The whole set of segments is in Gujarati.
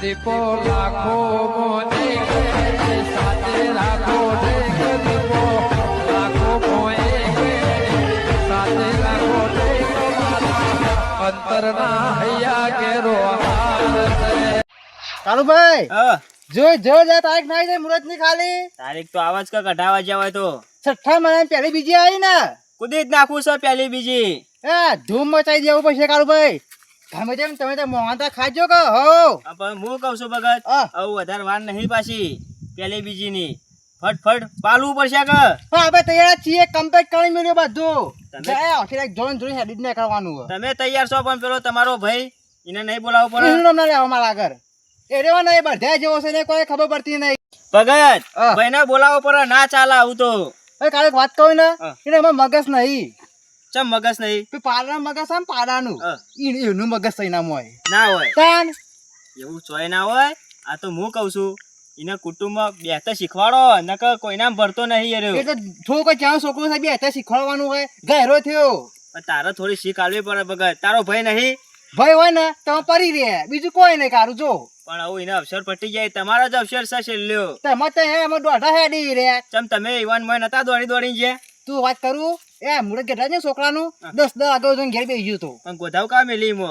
દીપો લાખો મોને સાથે રાખો દીપો. લાખો મોએ સાથે રાખો અંતરના હૈયા કેરો કાળુભાઈ જો જો જા તારીખ નાઈ જાય મુરતની ખાલી. તારીખ તો આવા જ કે કઢાવા જ્યાં તો. છઠ્ઠા મહિના પહેલી બીજી આવી ને. કુદી જ નાખવું છે પેલી બીજી? હે ધૂમ મચાઈ દેવું પછી કાળુભાઈ તેમ તમે તો મોહનતા ખાજો કે? હો! પણ હું કઉ છું ભગત આવું વધારે વાર નહીં પાછી. પેલી બીજી ની ફટફટ પાલવું પડશે કે? હા આપણે તૈયાર છીએ કમ્પ્લીટ કરી મેળ્યું બધું. તમે- આખી રાત જોઈને જોઈને હેડી કરવાનું તમે તૈયાર છો પણ પેલો તમારો ભાઈ એને નહીં બોલાવવો પડે? એનું નામ ના લેવા મારા આગળ. એ રેવા નહીં બધા જેવો છે ને કોઈ ખબર પડતી નહીં. ભગત. ભાઈને બોલાવવો પડે ના ચાલે આવું તો. કાલે વાત કહું ને. એને મગજ નહીં. ચમ મગજ નહીં? તો પાડાનું મગજ આમ પાડાનું એનું મગજ થઈ ના હોય ના હોય. તાન. એવું ચોય ના હોય? આ તો હું કહું છું એને કુટુંબમાં બેસતા શીખવાડો નકર કોઈના ભરતો નહીં એ રહ્યો. એટલે થોડું કોઈ ચાણ છોકરું સાહેબ અત્યારે શીખવાડવાનું હોય. ગહેરો થયો. તારે થોડી શીખ આલવી પડે ભગત. તારો ભય નહીં? ભય હોય ને તો પરી રે બીજું કોઈ નહીં કારું જો. પણ આવું એને અવસર પટી જાય તમારો જ અવસર છે છેલ્લો. તમે તો હે એમાં દોઢા હેડી રે ચમ તમે ઈવાન મોય નતા દોડી દોડી છે તું વાત કરું? એ મુરત કેટલા છે છોકરાનું? દસ દસ આગળ જઈને ઘેર બેસી ગયું તું. પણ ગોધાવ કા મેલી મો.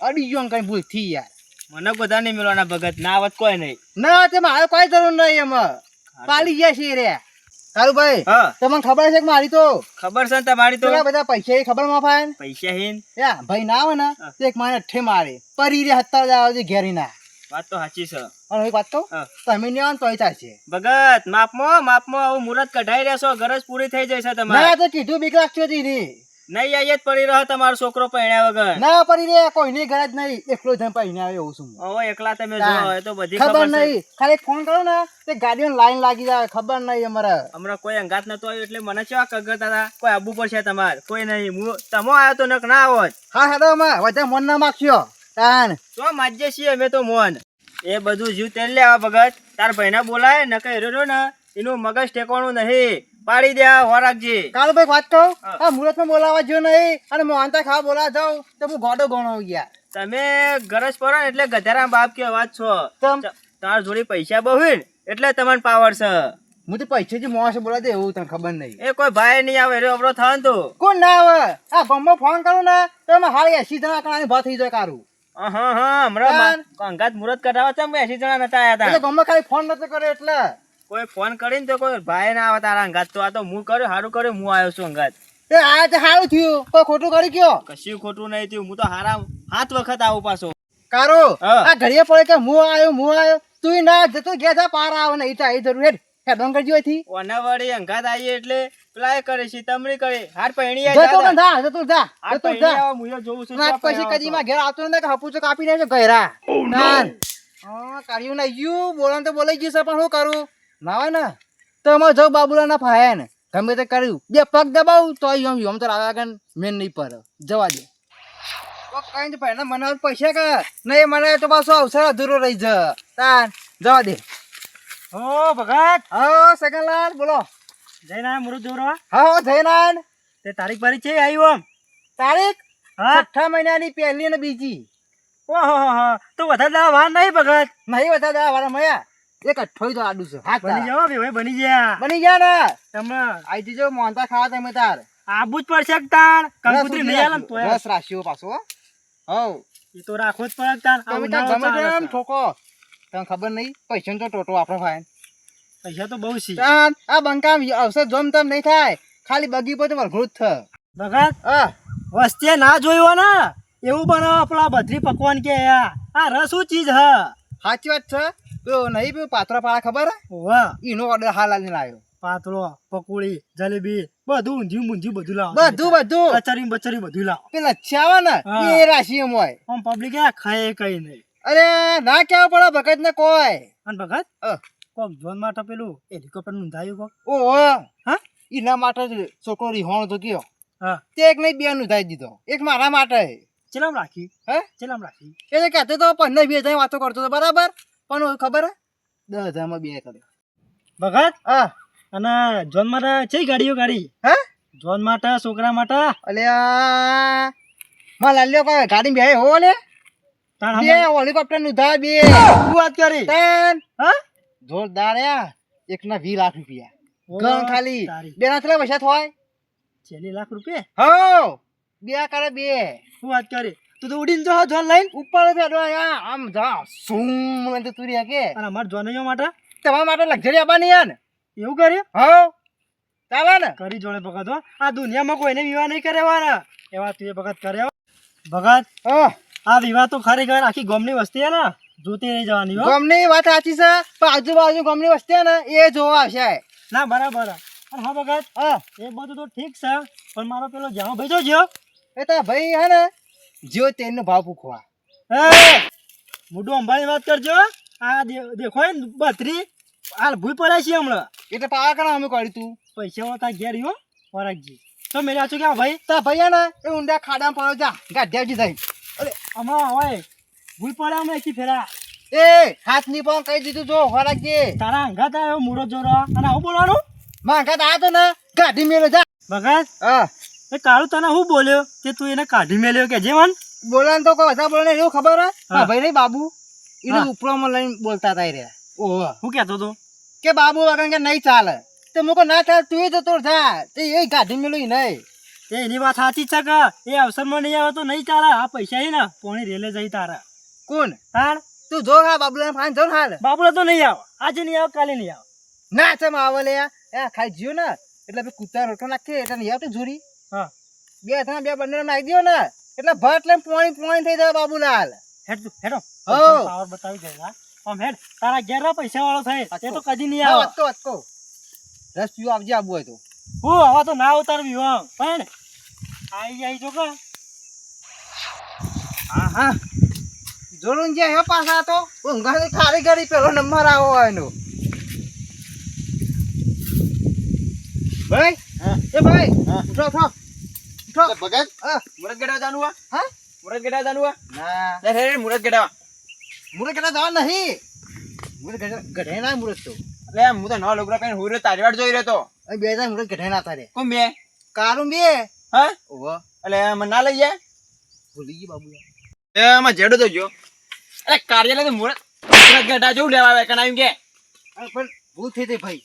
અડી ગયો કઈ ભૂલથી યાર. મને ગોધા નહીં મેળવાના ભગત ના આવત કોઈ નહીં. ના તે મારે કોઈ જરૂર નહીં એમાં. પાલી ગયા છે રે. તારું ભાઈ તમને ખબર છે કે મારી તો? ખબર છે તમારી તો? બધા પૈસા એ ખબરમાં ફાય પૈસા હીન ભાઈ ના આવે ને એક મારે અઠ્ઠે મારે. પરી રે હત્તા જ આવે છે ઘેરી ના વાત તો સાચી છે. અને એક વાત કહું? તમે ને ને તોય ચાલશે ભગત માપમાં માપમાં આવું મુરત કઢાઈ રહેશો ગરજ પૂરી થઈ જશે ના તમારે તો કીધું બીક લાગશે ને નહીં આઈએ જ પડી રહ્યો તમારો છોકરો પહેણ્યા વગર. ના પડી રે કોઈની ઘરે જ નહીં. એકલો જ પૈને આવ્યો હું છું. હવે એકલા તમે જો એ તો બધી ખબર નહીં. ખાલી ફોન કરો ને તે ગાડીઓ લાઈન લાગી જાય ખબર નહીં અમારે. હમણાં કોઈ અંગાત નતો આવ્યો એટલે મને કેવા કગરતા હતા? કોઈ આબુ પડશે તમારે? કોઈ નહીં. હું તમો આવ્યો તો નક ના આવો હા હેડો અમે વધારે મન ના માગશો. તાન તો માજ્ય છીએ અમે તો મોન. એ બધું જીવ તેલ લેવા ભગત. તાર ભાઈને બોલાય ન કઈ રહ્યો ને એનું મગજ ટેકવાનું નહીં. પાડી દે હો રાખજે કાળુ ભાઈ વાત કહું? આ મુહૂર્તમાં બોલાવા જો નહીં અને મોહનતા ખાવા બોલાવા જાઉં તો હું ગોડો ગણો ગયા. તમે ગરજ પડો ને એટલે ગધારા બાપ કે વાત છો? તમારા જોડે પૈસા બહુ એટલે તમને પાવર છે. હું તો પૈસા જે મોસ બોલા દે એવું તને ખબર નહીં. એ કોઈ ભાઈ નહીં આવે અવરો થાય તો. કોણ ના આવે? આ ગમમાં ફોન કરું ને તો એમાં હાલ એસી જણા કણાની ભાત થઈ જાય કારું. હા હા હા હમણાં અંગાત મુહૂર્ત કરાવવા ચમ એસી જણા નતા આવ્યા એટલે હતા ખાલી ફોન નતો કર્યો એટલે. કોઈ ફોન કરીને તો કોઈ ભાઈ ના આવે તારા અંગાત. તો આ તો હું કર્યો સારું કર્યું હું આવ્યો છું અંગાત. એ આ તો સારું થયું. કોઈ ખોટું કરી ગયો? કશું ખોટું નહીં થયું. હું તો હારા સાત વખત આવું પાછો. કારો આ ઘડીએ પડે કે હું આવ્યો હું આવ્યો? તું ના જતો ગયા પાર આવ ને ઈટા એ જરૂર હેડ. ઓના વળી અંગાત આવીએ એટલે પેલા એ કરે. છે તમરી કરે હાર પહેણી જતો ને જા તો જા હાર તો જા આવો મુયો જોઉં છું ના પછી કદી માં ઘેર આવતો ને કે હપુચો કાપી દેજો ઘેરા ના હા કાઢ્યું ના યુ બોલન તો બોલાઈ ગયું છે પણ શું કરું? ના હોય ને? તો એમાં જો બાબુલા ના ફાયા ને ગમે તે કર્યું. બે પગ દબાવું તો yom yom તો આગળ મેન નહીં પર. જવા દે. કોક કઈ ભાઈ ને મને પૈસા કે નહીં મને તો પાછો અવસર અધૂરો રહી જ. તાન જવા દે. હો ભગત. હો સગનલાલ બોલો. જઈને આયા મુરત જોરવા હા જયનારાયણ. તે તારીખ બારી છે આવ્યો આમ તારીખ? હા. છઠ્ઠા મહિનાની પહેલી અને બીજી. ઓહો તો વધારે દવા વાર નહીં ભગત. નહીં વધારે દવા વાળા મયા એક અઠવાડિયું તો આડું છે. બની જાવ ભાઈ બની ગયા. બની ગયા ને? તમે. આઈ જજો મોંતા ખાવા તમે તાર. આબુ જ પડશે તાર? કંકુત્રી કંકુતરી રસ નહીં આલે ને રાખ્યો, તોય પાછો હો. હઉ એ તો રાખો જ પડે તાર. તમે ગમે તેમ ઠોકો. તને ખબર નહીં? પૈસા તો ટોટો આપણો ભાઈ પૈસા તો બહુ છે. આ બંકામ અવસર જોમ તમ નહીં થાય. ખાલી બગી પર વરઘોડ થ. ભગત હા. ના જોયું ને એવું બનાવો આપણા બધરી પકવાન કે આ. આ રસ શું ચીજ હ? સાચી વાત છે. તો નહીં પેલું પાત્રા પાળા ખબર? વાહ એનો ઓર્ડર હાલ હાલ લાવ્યો પાતળો પકોડી જલેબી બધું ઊંધિયું મૂંધિયું બધું લાવ. બધું બધું. કચરી બચરી બધું લાવ. પેલા લચ્છી ને. એ રાશિ એમ હોય. આમ પબ્લિક આ ખાય કઈ નહીં. અરે ના કેવા પડે ભગત ને કોઈ. અને ભગત. કોક જોન માટે પેલું હેલિકોપ્ટરનું ધાયું કોક ઓહો હા? એના માટે જ છોકરો રિહોણ તો કયો હા. તે એક નહીં બે નું થાય દીધો. એક મારા માટે ચેલામ રાખી? હે? ચેલામ રાખી? એટલે કહેતો તો પંદર બે હજાર વાતો કરતો હતો બરાબર? પણ ખબર હે? દસ હજારમાં બે કર્યો. ભગત? હા. અને જોન માટે ચઈ ગાડીઓ ગાડી? હે? જોન માટે છોકરા માટે? અલ્યા માં લાલ્યો કોઈ ગાડી બે હો લે બે હેલિકોપ્ટરનું થાય બે. શું વાત કરી? હા? જોરદાર યા એક ના વી લાખ રૂપિયા. ગણ ખાલી. બે ના કેટલા પૈસા થાય? છેલ્લી લાખ રૂપિયા? હો. બે કરે બે. શું વાત કરી? તું તો ઉડીને જો જોન લઈને. ઉપર બેઠો યા આમ જા સુમ તો તું રહ્યા કે. અને અમાર જોનઈઓ માટે? તમારા માટે લક્ઝરી આપવાની યાર એવું કર્યું? હો. ચાલે ને? કરી જોડે ભગત. હો આ દુનિયામાં કોઈને વિવાહ નહીં કરે વાળા એવા તું એ ભગત કરે ભગત. હા. આ વિવાહ તો ખરેખર આખી ગોમની વસ્તી હે ને? જોતી રહી જવાની હો. ગમની વાત સાચી છે પણ આજુબાજુ ગમની વસ્તી ને એ જોવા આવશે. ના બરાબર. પણ હા ભગત હા. એ બધું તો ઠીક છે પણ મારો પેલો જામો ભાઈ જોજો એ તો ભાઈ હે ને જો તેનો ભાવ પૂખવા. એ મોઢું અંબાની વાત કરજો આ દેખો ને બત્રી. હાલ ભૂઈ પડ્યા છે હમણાં. એટલે પાવા કરા અમે કરી તું? પૈસા હોતા ઘેર રહ્યો વરાગજી તો મેળ્યા આછું ક્યાં ભાઈ? તા ભાઈ હે ને એ ઊંડા ખાડામાં પડો જા. ગાઢિયાજી થઈ અરે આમાં હોય. ભૂઈ પડ્યા અમે એકી ફેરા. એ હાથની પણ કહી દીધું જો ખોરાકજે તારા અંગાત આવ્યો મૂળો જોરો અને આવું બોલવાનું? માંગા આ તો ને ગાઢી મેલો જા. બગાસ હા. એ કાળું તને હું બોલ્યો? કે તું એને કાઢી મેલ્યો કે જે મન? બોલાને તો કોઈ વધારે બોલે એવું ખબર હે? હા. હા ભાઈ નહીં બાબુ. એને ઉપરોમાં લઈને બોલતા હતા રહ્યા. ઓહો. હું કહેતો તો કે બાબુ વગર કે નહીં ચાલે. તો મુકો ના ચાલે તું તો তোর જા. તે એ ગાઢી મેલું નહીં. એ એની વાત સાચી છે કે? એ અવસરમાં નહીં આવે તો નહીં ચાલે. આ પૈસા એ ને પોણી રેલે જઈ તારા. કોણ? હાલ તું જો હા બાબુલાને ફાઈન જો હાલ. બાબુલા તો નહીં આવે. આજે નહીં આવે કાલે નહીં આવે. ના ચમ આવે લે એ ખાઈ જ્યો ને. એટલે આપણે કૂતરા રોટલો નાખીએ એટલે નહીં આવતી જોરી હા. બે થા બે બંને નાખી દો ને. એટલે ભટ લઈને પોણી પોણી થઈ જાય બાબુલાલ હેડ તું હેડો. હો. પાવર બતાવી દે આમ હેડ તારા ઘેર પૈસા વાળો થાય તે તો કદી નહીં આવે. વાતકો વાતકો રસ પીવો આવજે આબુ હોય તો. હું હવે તો ના ઉતાર વિવાહ. પણ આઈ જાય જો કે? હા હા. જોડું જે હે પાછા તો ઊંઘાની ઘડી પેલો નંબર આવો એનો. ભાઈ એ ભાઈ ઉઠો ઉઠો. ઉઠો. ભગત મુરત ગઢા જાનું આ? હા? મુરત ગઢા જાનું આ? ના. લે રે મુરત ગઢા. મુરત ગઢા જવા નહીં. મુરત ગેડા ગઢે ના મુરત તો. લે હું તો નવા લોગરા પહેરીને હુરે તારી વાટ જોઈ રહ્યો તો. અહીં બે હજાર મુરત ગઢે ના તારે. કોણ બે? કારું બે. હા? ઓહો. એટલે મને ના લઈ જાય? ભૂલી ગઈ બાબુ એ આમાં જેડો તો જો અરે કાર્યાલય તો મુરત ગઢા જેવું લેવા આવે કણ કે. પણ ભૂલ થઈ ગઈ ભાઈ.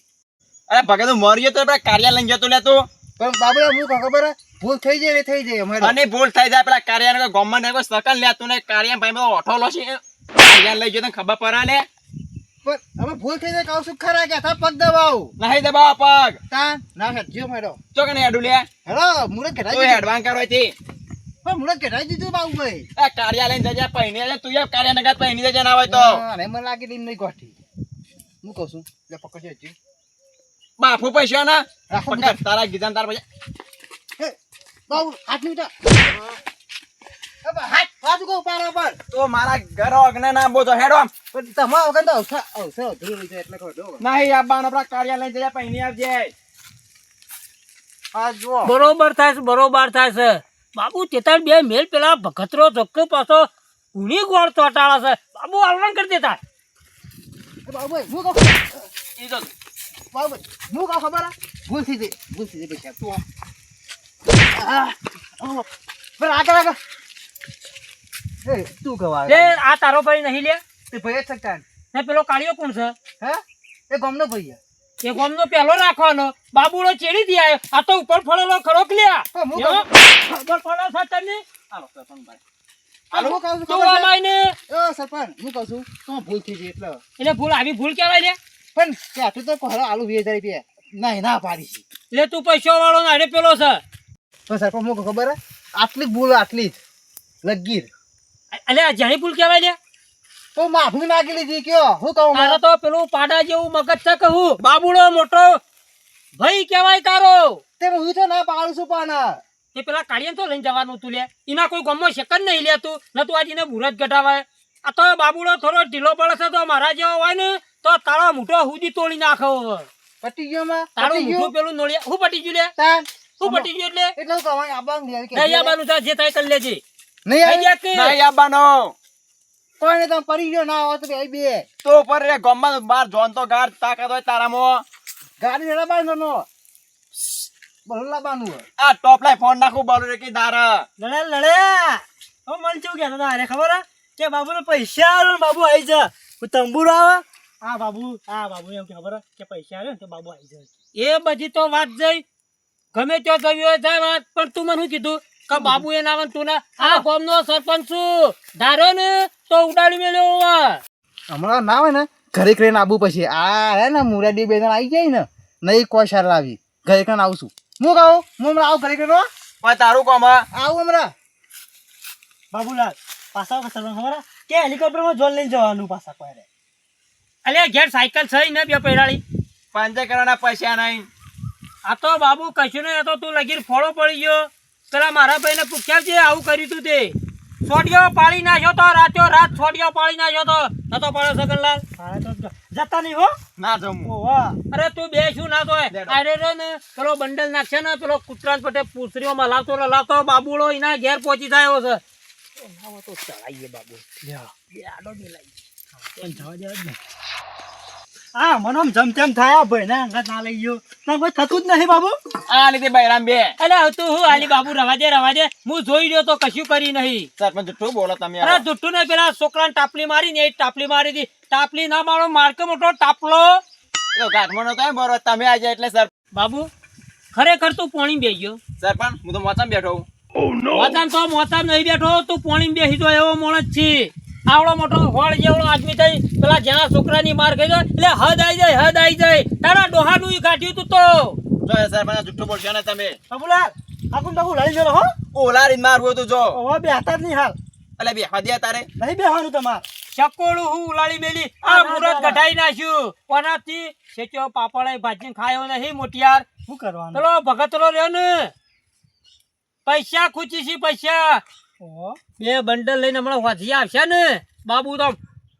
અરે ભગત તો મરી તો આપણે કાર્યાલય જતો લેતો પણ બાબુ હું ખબર ભૂલ થઈ જાય થઈ જાય અમારે. અને ભૂલ થઈ જાય પેલા કાર્યાલય ગોમમાં ને કોઈ સકન લેતું ને કાર્ય ભાઈ બધો ઓઠો લો છે. કાર્યાલય લઈ તને ખબર પડે લે પણ હવે ભૂલ થઈ જાય કહું છું ખરા કે? થા પગ દબાવ. નહીં દબાવ પગ. તા ના હેડજો મેડો ચો કે હેડું લે. હેલો મુરત તો ઘટાઈ દીધું હેડવાન કરવા થી પણ મુરત દીધું બાબુ ભાઈ. આ કાર્યાલય જજે પહેરી જાય તું યાર નગર પહેરી જજે ના હોય તો. અને મને લાગે એમ નહીં ગોઠી. હું કહું છું લે પકડજો હજી. બાપુ પૈસા ના? રાખો તારા ગીધા તાર પછી હે, બાબુ હાથ નહીં ઉઠા. હાથ હાથ ઉગો ઉપાડો પર. તો મારા ઘર અગ્ને ના બોધો હેડો આમ. પણ તમારા વગર તો અવસર અવસર અધૂરું રહી જાય એટલે કહો. નહીં આવવાનું આપણા કાર્યાલય જજે પહેરી આવજે. બરોબર થાય છે બરોબર થાય છે. બાબુ તેતાર બે મેલ પેલા ભગતરો ધક્કો પાછો ઉણી ગોળ ચોટાળા છે. બાબુ આલવણ કરી દેતા બાબુ હું કહું? ઈ તો બાબુ હું કહું ખબર? ભૂલ થઈ ગઈ ભૂલ થઈ ગઈ તું આ. આ, આ, પણ આગળ આગળ એ તું કવા એ આ તારો ભાઈ નહીં લે. તે ભાઈ જ શકતા ને પેલો કાળિયો કોણ છે? હે? એ ગામનો ભાઈ. એ ગોમનો પેલો રાખવાનો. બાબુડો ચેડી દે આ તો ઉપર ફળેલો ખરો કે લ્યા? પણ હું એવો કહું- ખબર છે તને? હાલો સરપંચ ભાઈ. આ હું કહું છું તું ને એ સરપંચ હું કહું છું તો ભૂલ થઈ ગઈ એટલે? એટલે ભૂલ આવી ભૂલ કહેવાય ને પણ ત્યાં તો કોહરો આલુ વીસ હજાર રૂપિયા. ના ના પાડી છે. એટલે તું પૈસા વાળો ને આને પેલો છે. પણ સરપંચ મુકો ખબર હે આટલી ભૂલ આટલી જ. લગીર. એટલે આ જાણી ભૂલ કહેવાય લે તો માફી માંગી લીધી કયો? હું કહું મારા તો પેલું પાડા જેવું મગજ છે કહું બાબુડો મોટો ભાઈ કહેવાય તારો. તે હું તો ના પાડું છું પણ. તે પેલા કાળિયાને તો લઈને જવાનું તું લે. એના કોઈ ગમો સેકન્ડ નહીં લેતું ન તું આજે બુરજ ગઢાવાય. આ તો બાબુડો થોડો ઢીલો પડે છે તો મારા જેવો હોય ને તો તારો મૂઠો હુદી તોડી નાખો હવે. પટી ગયો માં? તારું મૂઠું પેલું નોળિયા હું પટી ગયું લે? શું પટી ગયું એટલે? એટલે તો કહું આબા નહીં નહીં આવવાનું થાય જે થાય કરી લેજે. નહીં થઈ આવી ને તમે પડી ગયો ના હોય તો બે બે. તો ઉપર રે ગોમમાં બાર જોન તો ગાર તાકાત હોય તારામાં. ગાડી રેડા બાંધો નો. બહુ બાનું આ ટોપ લાઈ ફોન નાખું બોલું રે કે દારા. લડે લડે. હું મન શું કહેતો હતો અરે ખબર? કે બાબુને પૈસા આલો બાબુ આવી જા. હું તંબુરો આવે. આ બાબુ આ બાબુ એમ ખબર કે પૈસા આવ્યો ને તો બાબુ આવી જાય. એ બધી તો વાત જઈ. ગમે ત્યાં ગયું હોય જાય વાત. પણ તું મને શું કીધું? કે બાબુ એ નાવન તું ના આ ગામનો સરપંચ છું. ધારો ને તો ઉડાડી મેલ્યો હમણાં ના હોય ને ઘરે કરીને આવું પછી. આ હે ને મુરાડી બે જણ આવી જાય ને નહીં કોઈ સાર લાવી. ઘરે કરીને આવશું હું કહું હું હમણાં આવું ઘરે કરીને પણ તારું કોમ? આવું હમણાં. બાબુલાલ પાછા પાસા સરપંચ ખબર? કે હેલિકોપ્ટરમાં જોલ લઈને જવાનું પાછા કોઈ અલ્યા ઘેર સાયકલ છે ને બે પૈરાળી પંચે કરવાના પૈસા નહીં. આ તો બાબુ કશું નહીં તો તું લગીર ફોડો પડી ગયો. પેલા મારા ભાઈને પૂછ્યા છે આવું કર્યું તું તે. સોડિયો પાળી નાખ્યો તો રાત્યો રાત સોડિયો પાળી નાખ્યો તો. નતો પડ્યો સગનલાલ જતા નહીં હો. ના જમું. અરે તું બે શું ના તો અરે રે ને પેલો બંડલ નાખશે ને પેલો કુતરાજ પટે પૂછરીઓમાં લાવતો લાવતો બાબુડો એના ઘેર પહોંચી જાય એવો છે. તો ચડાઈએ બાબુ. આડો પણ જવા જ નહીં હા મને આમ જમ તેમ થાય. ભાઈ ના અંગાત ના લઈ ગયો. ના કોઈ થતું જ નહીં બાબુ. આ લીધે બૈરામ બે. અલે હવે હું આલી બાબુ? રવા દે રવા દે. હું જોઈ રહ્યો તો કશું કરી નહીં. સરપંચ જુઠ્ઠું બોલો તમે અરે જુઠ્ઠું ને પેલા છોકરાને ટાપલી મારી ને એ ટાપલી મારી હતી. ટાપલી ના મારો માર્કો મોટો ટાપલો. એ તો ગાંઠમાં નતો એમ બરો તમે આજે એટલે સર બાબુ ખરેખર તું પોણી બે ગયો. સરપંચ હું તો મોચામાં બેઠો હું મોતામ તો મોતામ નહીં બેઠો તું પોણી બેસી જો એવો માણસ છે. આવડો મોટો હોળ જેવડો આદમી થઈ પેલા જ્યાં છોકરાની માર ખાઈ એટલે હદ આવી જાય હદ આવી જાય. તારા ડોહાનું નું કાઢ્યું તું તો. જો એ સરપંચ જુઠ્ઠું બોલશો ને તમે. બાબુલાલ આકુન બાબુ લડી ગયો હો. ઓલારીને મારવું હતું જો. ઓવા બે હતા જ નહીં હાલ. એટલે બે હદિયા તારે. નહીં બેહવાનું તમારે. ચકોડું હું ઉલાળી મેલી. આ મુરત ગઢાઈ નાખ્યું. કોનાથી? શેચ્યો પાપડ ભાજી ખાયો નહીં મોટિયાર. શું કરવાનું? પેલો ભગતરો રહ્યો ને. પૈસા ખૂચી છે પૈસા. બે બંડલ લઈને હમણાં વાંચી આવશે ને? બાબુ તો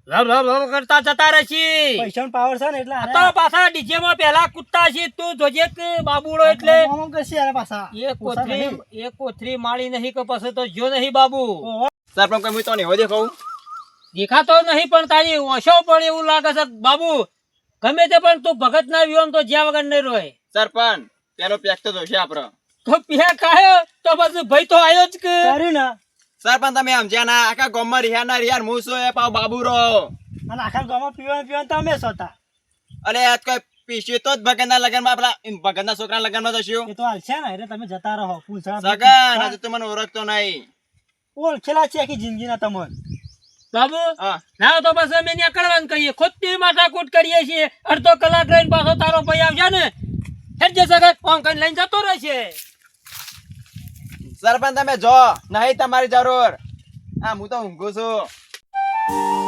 રબ રબ રબ કરતા જતા રહેશે. પૈસાનો પાવર છે ને એટલે તો પાછા ડીજે માં પેલા કૂદતા છે તું જોજે કે બાબુડો એટલે. આમ આમ કરશે પાછા. એ કોથરી એ કોથરી માળી નહીં કે પછી તો જો નહીં બાબુ. સરપંચ કોઈ તો નહીં હોય કહું દેખાતો નહીં પણ તારી ઓછો પણ એવું લાગે છે. બાબુ ગમે તે પણ તું ભગત ના વ્યોમ તો જ્યાં વગર નહીં રોય. સરપંચ પેલો પેક તો જોશે આપડે. તો પેક આવ્યો તો પછી ભાઈ તો આવ્યો જ કે. કર્યું ને. સરપંચ તમે સમજ્યા ના? આખા ગામમાં રહ્યા ના રહ્યા હું શું એ પાવ બાબુ રો અને આખા ગામમાં પીવાનું પીવાનું તમે સોતા. અરે આજ કોઈ પીસ્યું તો જ ભગતના લગનમાં પેલા ભગતના છોકરાના લગનમાં જશું એ તો હાલ છે ને એટલે તમે જતા રહો પૂછા સગન હજુ તો મને ઓળખતો નહીં. ઓળખેલા છે આખી જિંદગીના તમને. બાબુ ના તો બસ અમે નીકળવાનું કહીએ ખોટી માથાકૂટ કરીએ છીએ. અડધો કલાક રહીને પાછો તારો ભાઈ આવશે ને. હેડ કે ફોન કરીને લઈને જતો રહેશે. સરપંચ તમે જો. નહીં તમારી જરૂર. હા હું તો ઊંઘું છું.